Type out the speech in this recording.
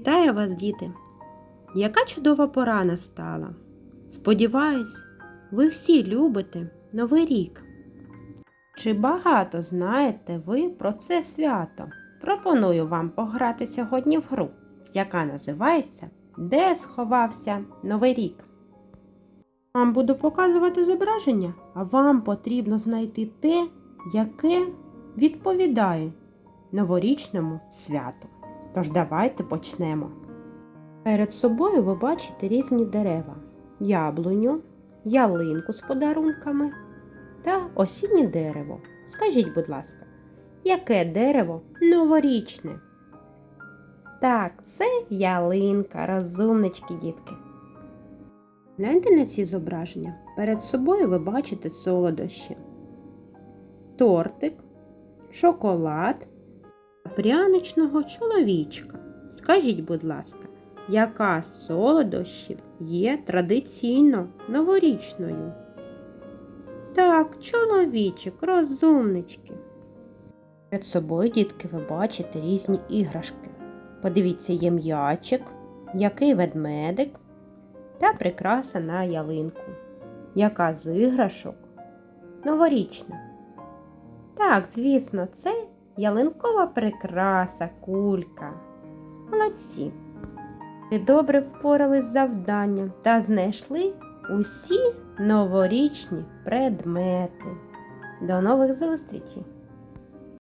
Вітаю вас, діти! Яка чудова пора настала! Сподіваюсь, ви всі любите Новий рік. Чи багато знаєте ви про це свято? Пропоную вам пограти сьогодні в гру, яка називається Де сховався Новий рік? Вам буду показувати зображення, а вам потрібно знайти те, яке відповідає новорічному святу. Тож давайте почнемо. Перед собою ви бачите різні дерева: яблуню, ялинку з подарунками та осіннє дерево. Скажіть, будь ласка, яке дерево новорічне? Так, це ялинка, розумнички, дітки. Гляньте на ці зображення. Перед собою ви бачите солодощі, тортик, шоколад пряничного чоловічка. Скажіть, будь ласка, яка з солодощів є традиційно новорічною? Так, чоловічик, розумнички. Перед собою, дітки, ви бачите різні іграшки. Подивіться, є м'ячик, який ведмедик та прикраса на ялинку. Яка з іграшок? Новорічна. Так, звісно, це ялинкова прикраса, кулька. Молодці. Ви добре впорались з завданням та знайшли усі новорічні предмети. До нових зустрічей!